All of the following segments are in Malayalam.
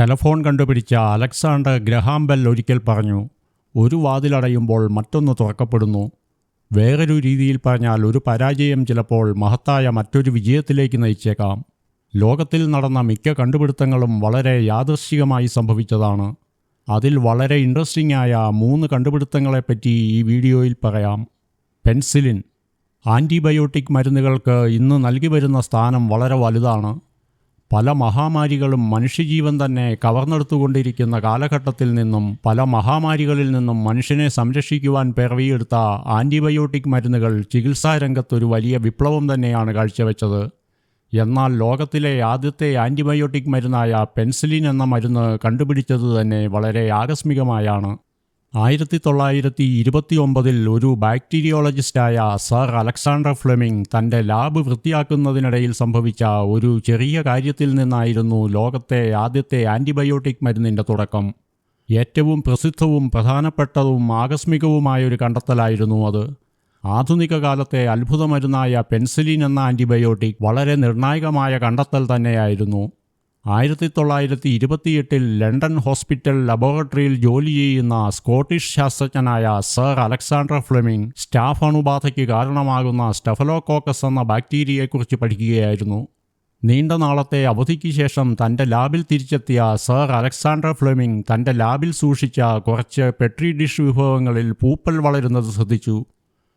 ടെലഫോൺ കണ്ടുപിടിച്ച അലക്സാണ്ടർ ഗ്രഹാം ബെൽ ഒരിക്കൽ പറഞ്ഞു ഒരു വാതിലടയുമ്പോൾ മറ്റൊന്ന് തുറക്കപ്പെടുന്നു. വേറൊരു രീതിയിൽ പറഞ്ഞാൽ ഒരു പരാജയം ചിലപ്പോൾ മഹത്തായ മറ്റൊരു വിജയത്തിലേക്ക് നയിച്ചേക്കാം. ലോകത്തിൽ നടന്ന മിക്ക കണ്ടുപിടുത്തങ്ങളും വളരെ യാദൃശ്ചികമായി സംഭവിച്ചതാണ്. അതിൽ വളരെ ഇൻട്രസ്റ്റിംഗ് ആയ മൂന്ന് കണ്ടുപിടുത്തങ്ങളെപ്പറ്റി ഈ വീഡിയോയിൽ പറയാം. പെൻസിലിൻ ആന്റിബയോട്ടിക് മരുന്നുകൾക്ക് ഇന്ന് നൽകി വരുന്ന സ്ഥാനം വളരെ വലുതാണ്. പല മഹാമാരികളും മനുഷ്യജീവൻ തന്നെ കവർന്നെടുത്തുകൊണ്ടിരിക്കുന്ന കാലഘട്ടത്തിൽ നിന്നും പല മഹാമാരികളിൽ നിന്നും മനുഷ്യനെ സംരക്ഷിക്കുവാൻ പിറവിയെടുത്ത ആന്റിബയോട്ടിക് മരുന്നുകൾ ചികിത്സാരംഗത്തൊരു വലിയ വിപ്ലവം തന്നെയാണ് കാഴ്ചവെച്ചത്. എന്നാൽ ലോകത്തിലെ ആദ്യത്തെ ആന്റിബയോട്ടിക് മരുന്നായ പെൻസിലിൻ എന്ന മരുന്ന് കണ്ടുപിടിച്ചത് തന്നെ വളരെ ആകസ്മികമായാണ്. ആയിരത്തി തൊള്ളായിരത്തി ഇരുപത്തി ഒമ്പതിൽ ഒരു ബാക്ടീരിയോളജിസ്റ്റായ സർ അലക്സാണ്ടർ ഫ്ലെമിംഗ് തന്റെ ലാബ് വൃത്തിയാക്കുന്നതിനിടയിൽ സംഭവിച്ച ഒരു ചെറിയ കാര്യത്തിൽ നിന്നായിരുന്നു ലോകത്തെ ആദ്യത്തെ ആന്റിബയോട്ടിക് മരുന്നിന്റെ തുടക്കം. ഏറ്റവും പ്രസിദ്ധവും പ്രധാനപ്പെട്ടതും ആകസ്മികവുമായ ഒരു കണ്ടെത്തലായിരുന്നു അത്. ആധുനിക കാലത്തെ അത്ഭുതമരുന്നായ പെൻസിലിൻ എന്ന ആന്റിബയോട്ടിക് വളരെ നിർണായകമായ കണ്ടെത്തൽ തന്നെയായിരുന്നു. ആയിരത്തി തൊള്ളായിരത്തി ഇരുപത്തിയെട്ടിൽ ലണ്ടൻ ഹോസ്പിറ്റൽ ലബോറട്ടറിയിൽ ജോലി ചെയ്യുന്ന സ്കോട്ടിഷ് ശാസ്ത്രജ്ഞനായ സർ അലക്സാണ്ടർ ഫ്ലെമിംഗ് സ്റ്റാഫ് അണുബാധയ്ക്ക് കാരണമാകുന്ന സ്റ്റെഫലോകോക്കസ് എന്ന ബാക്ടീരിയയെക്കുറിച്ച് പഠിക്കുകയായിരുന്നു. നീണ്ട നാളത്തെ അവധിക്ക് ശേഷം തന്റെ ലാബിൽ തിരിച്ചെത്തിയ സർ അലക്സാണ്ടർ ഫ്ലെമിംഗ് തന്റെ ലാബിൽ സൂക്ഷിച്ച കുറച്ച് പെട്രി ഡിഷ് വിഭവങ്ങളിൽ പൂപ്പൽ വളരുന്നത് ശ്രദ്ധിച്ചു.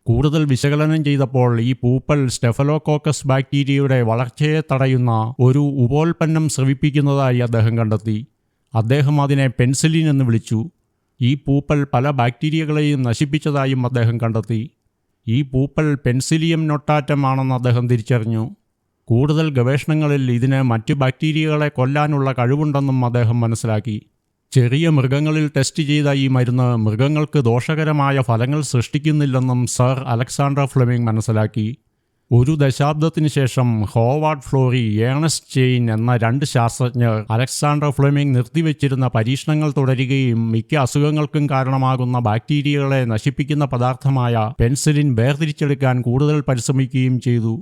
കൂടുതൽ വിശകലനം ചെയ്തപ്പോൾ ഈ പൂപ്പൽ സ്റ്റെഫലോകോക്കസ് ബാക്ടീരിയയുടെ വളർച്ചയെ തടയുന്ന ഒരു ഉപോൽപ്പന്നം സ്രവിപ്പിക്കുന്നതായി അദ്ദേഹം കണ്ടെത്തി. അദ്ദേഹം അതിനെ പെൻസിലിൻ എന്ന് വിളിച്ചു. ഈ പൂപ്പൽ പല ബാക്ടീരിയകളെയും നശിപ്പിച്ചതായും അദ്ദേഹം കണ്ടെത്തി. ഈ പൂപ്പൽ പെൻസിലിയം നൊട്ടാറ്റം ആണെന്ന് അദ്ദേഹം തിരിച്ചറിഞ്ഞു. കൂടുതൽ ഗവേഷണങ്ങളിൽ ഇതിന് മറ്റ് ബാക്ടീരിയകളെ കൊല്ലാനുള്ള കഴിവുണ്ടെന്നും അദ്ദേഹം മനസ്സിലാക്കി. ചെറിയ മൃഗങ്ങളിൽ ടെസ്റ്റ് ചെയ്ത ഈ മരുന്ന് മൃഗങ്ങൾക്ക് ദോഷകരമായ ഫലങ്ങൾ സൃഷ്ടിക്കുന്നില്ലെന്നും സർ അലക്സാണ്ടർ ഫ്ലെമിംഗ് മനസ്സിലാക്കി. ഒരു ദശാബ്ദത്തിന് ശേഷം ഹോവാർഡ് ഫ്ലോറി ഏണസ്റ്റ് ചെയിൻ എന്ന രണ്ട് ശാസ്ത്രജ്ഞർ അലക്സാണ്ടർ ഫ്ലെമിംഗ് നിർത്തിവെച്ചിരുന്ന പരീക്ഷണങ്ങൾ തുടരുകയും മിക്ക അസുഖങ്ങൾക്കും കാരണമാകുന്ന ബാക്ടീരിയകളെ നശിപ്പിക്കുന്ന പദാർത്ഥമായ പെൻസിലിൻ വേർതിരിച്ചെടുക്കാൻ കൂടുതൽ പരിശ്രമിക്കുകയും ചെയ്തു.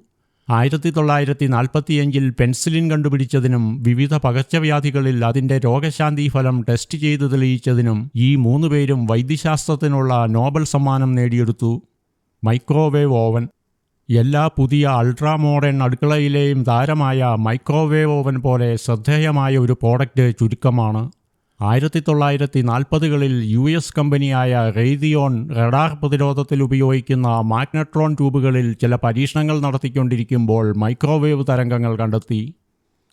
ആയിരത്തി തൊള്ളായിരത്തി നാൽപ്പത്തിയഞ്ചിൽ പെൻസിലിൻ കണ്ടുപിടിച്ചതിനും വിവിധ പകർച്ചവ്യാധികളിൽ അതിന്റെ രോഗശാന്തി ഫലം ടെസ്റ്റ് ചെയ്ത് തെളിയിച്ചതിനും ഈ മൂന്ന് പേരും വൈദ്യശാസ്ത്രത്തിനുള്ള നോബൽ സമ്മാനം നേടിയെടുത്തു. Microwave oven. എല്ലാ പുതിയ അൾട്രാ മോഡേൺ അടുക്കളയിലെയും താരമായ മൈക്രോവേവ് ഓവൻ പോലെ ശ്രദ്ധേയമായ ഒരു പ്രോഡക്റ്റ് ചുരുക്കമാണ്. ആയിരത്തി തൊള്ളായിരത്തി നാൽപ്പതുകളിൽ യു എസ് കമ്പനിയായ റെയ്തിയോൺ റഡാർ പ്രതിരോധത്തിൽ ഉപയോഗിക്കുന്ന മാഗ്നട്രോൺ ട്യൂബുകളിൽ ചില പരീക്ഷണങ്ങൾ നടത്തിക്കൊണ്ടിരിക്കുമ്പോൾ മൈക്രോവേവ് തരംഗങ്ങൾ കണ്ടെത്തി.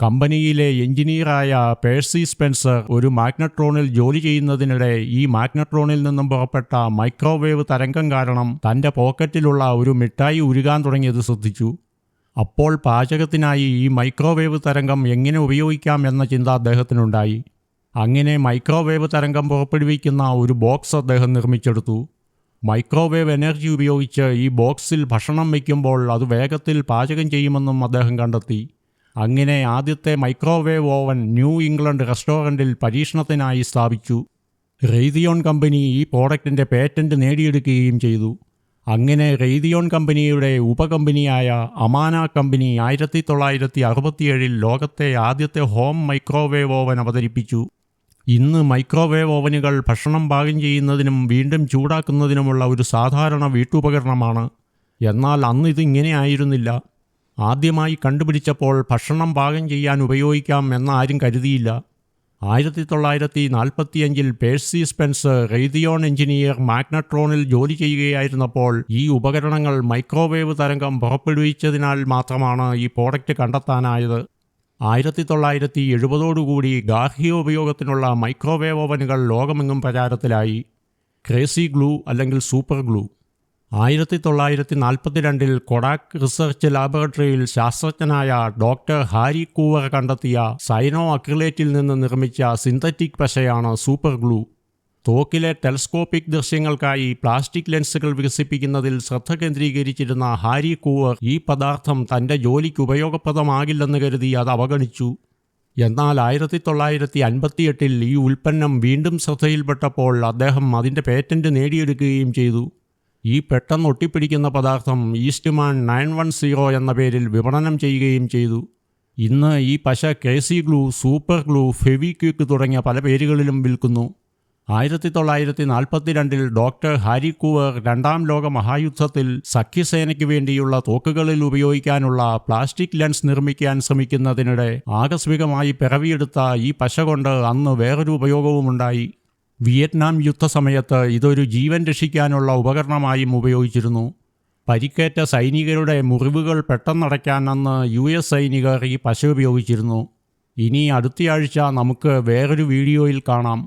കമ്പനിയിലെ എഞ്ചിനീയറായ പേഴ്സി സ്പെൻസർ ഒരു മാഗ്നട്രോണിൽ ജോലി ചെയ്യുന്നതിനിടെ ഈ മാഗ്നട്രോണിൽ നിന്നും പുറപ്പെട്ട മൈക്രോവേവ് തരംഗം കാരണം തന്റെ പോക്കറ്റിലുള്ള ഒരു മിഠായി ഉരുകാൻ തുടങ്ങിയത് ശ്രദ്ധിച്ചു. അപ്പോൾ പാചകത്തിനായി ഈ മൈക്രോവേവ് തരംഗം എങ്ങനെ ഉപയോഗിക്കാം എന്ന ചിന്ത അദ്ദേഹത്തിനുണ്ടായി. അങ്ങനെ മൈക്രോവേവ് തരംഗം പുറപ്പെടുവിക്കുന്ന ഒരു ബോക്സ് അദ്ദേഹം നിർമ്മിച്ചെടുത്തു. മൈക്രോവേവ് എനർജി ഉപയോഗിച്ച് ഈ ബോക്സിൽ ഭക്ഷണം വയ്ക്കുമ്പോൾ അത് വേഗത്തിൽ പാചകം ചെയ്യുമെന്നും അദ്ദേഹം കണ്ടെത്തി. അങ്ങനെ ആദ്യത്തെ മൈക്രോവേവ് ഓവൻ ന്യൂ ഇംഗ്ലണ്ട് റെസ്റ്റോറന്റിൽ പരീക്ഷണത്തിനായി സ്ഥാപിച്ചു. റെയ്തിയോൺ കമ്പനി ഈ പ്രോഡക്റ്റിന്റെ പേറ്റന്റ് നേടിയെടുക്കുകയും ചെയ്തു. അങ്ങനെ റെയ്തിയോൺ കമ്പനിയുടെ ഉപകമ്പനിയായ അമാന കമ്പനി ആയിരത്തി തൊള്ളായിരത്തി അറുപത്തിയേഴിൽ ലോകത്തെ ആദ്യത്തെ ഹോം മൈക്രോവേവ് ഓവൻ അവതരിപ്പിച്ചു. ഇന്ന് മൈക്രോവേവ് ഓവനുകൾ ഭക്ഷണം പാകം ചെയ്യുന്നതിനും വീണ്ടും ചൂടാക്കുന്നതിനുമുള്ള ഒരു സാധാരണ വീട്ടുപകരണമാണ്. എന്നാൽ അന്ന് ഇത് ഇങ്ങനെ ആയിരുന്നില്ല. ആദ്യമായി കണ്ടുപിടിച്ചപ്പോൾ ഭക്ഷണം പാകം ചെയ്യാൻ ഉപയോഗിക്കാം എന്നാരും കരുതിയില്ല. ആയിരത്തി തൊള്ളായിരത്തി നാൽപ്പത്തിയഞ്ചിൽ പേഴ്സി സ്പെൻസ് റെയ്തിയോൺ എഞ്ചിനീയർ മാഗ്നട്രോണിൽ ജോലി ചെയ്യുകയായിരുന്നപ്പോൾ ഈ ഉപകരണങ്ങൾ മൈക്രോവേവ് തരംഗം പുറപ്പെടുവിച്ചതിനാൽ മാത്രമാണ് ഈ പ്രോഡക്റ്റ് കണ്ടെത്താനായത്. ആയിരത്തി തൊള്ളായിരത്തി എഴുപതോടുകൂടി ഗാർഹിക ഉപയോഗത്തിനുള്ള മൈക്രോവേവ് ഓവനുകൾ ലോകമെങ്ങും പ്രചാരത്തിലായി. ക്രേസി ഗ്ലൂ അല്ലെങ്കിൽ സൂപ്പർ ഗ്ലൂ. ആയിരത്തി തൊള്ളായിരത്തി നാൽപ്പത്തിരണ്ടിൽ കൊഡാക് റിസർച്ച് ലാബറട്ടറിയിൽ ശാസ്ത്രജ്ഞനായ ഡോക്ടർ ഹാരി കൂവർ കണ്ടെത്തിയ സൈനോ അക്രിലേറ്റിൽ നിന്ന് നിർമ്മിച്ച സിന്തറ്റിക് പശയാണ് സൂപ്പർ ഗ്ലൂ. തോക്കിലെ ടെലസ്കോപ്പിക് ദൃശ്യങ്ങൾക്കായി പ്ലാസ്റ്റിക് ലെൻസുകൾ വികസിപ്പിക്കുന്നതിൽ ശ്രദ്ധ കേന്ദ്രീകരിച്ചിരുന്ന ഹാരി കൂവർ ഈ പദാർത്ഥം തന്റെ ജോലിക്ക് ഉപയോഗപ്രദമാകില്ലെന്ന് കരുതി അത് അവഗണിച്ചു. എന്നാൽ ആയിരത്തി തൊള്ളായിരത്തി അൻപത്തിയെട്ടിൽ ഈ ഉൽപ്പന്നം വീണ്ടും ശ്രദ്ധയിൽപ്പെട്ടപ്പോൾ അദ്ദേഹം അതിന്റെ പേറ്റന്റ് നേടിയെടുക്കുകയും ചെയ്തു. ഈ പെട്ടെന്ന് ഒട്ടിപ്പിടിക്കുന്ന പദാർത്ഥം ഈസ്റ്റ്മാൻ നയൻ വൺ സീറോ എന്ന പേരിൽ വിപണനം ചെയ്യുകയും ചെയ്തു. ഇന്ന് ഈ പശ crazy glue super glue Fevikwik തുടങ്ങിയ പല പേരുകളിലും വിൽക്കുന്നു. ആയിരത്തി തൊള്ളായിരത്തി നാൽപ്പത്തിരണ്ടിൽ ഡോക്ടർ ഹാരി കൂവർ രണ്ടാം ലോക മഹായുദ്ധത്തിൽ സഖ്യസേനയ്ക്ക് വേണ്ടിയുള്ള തോക്കുകളിൽ ഉപയോഗിക്കാനുള്ള പ്ലാസ്റ്റിക് ലെൻസ് നിർമ്മിക്കാൻ ശ്രമിക്കുന്നതിനിടെ ആകസ്മികമായി പിറവിയെടുത്ത ഈ പശ കൊണ്ട് അന്ന് വേറൊരു ഉപയോഗവുമുണ്ടായി. വിയറ്റ്നാം യുദ്ധസമയത്ത് ഇതൊരു ജീവൻ രക്ഷിക്കാനുള്ള ഉപകരണമായും ഉപയോഗിച്ചിരുന്നു. പരിക്കേറ്റ സൈനികരുടെ മുറിവുകൾ പെട്ടെന്നടയ്ക്കാൻ അന്ന് യു എസ് സൈനികർ ഈ പശ ഉപയോഗിച്ചിരുന്നു. ഇനി അടുത്തയാഴ്ച നമുക്ക് വേറൊരു വീഡിയോയിൽ കാണാം.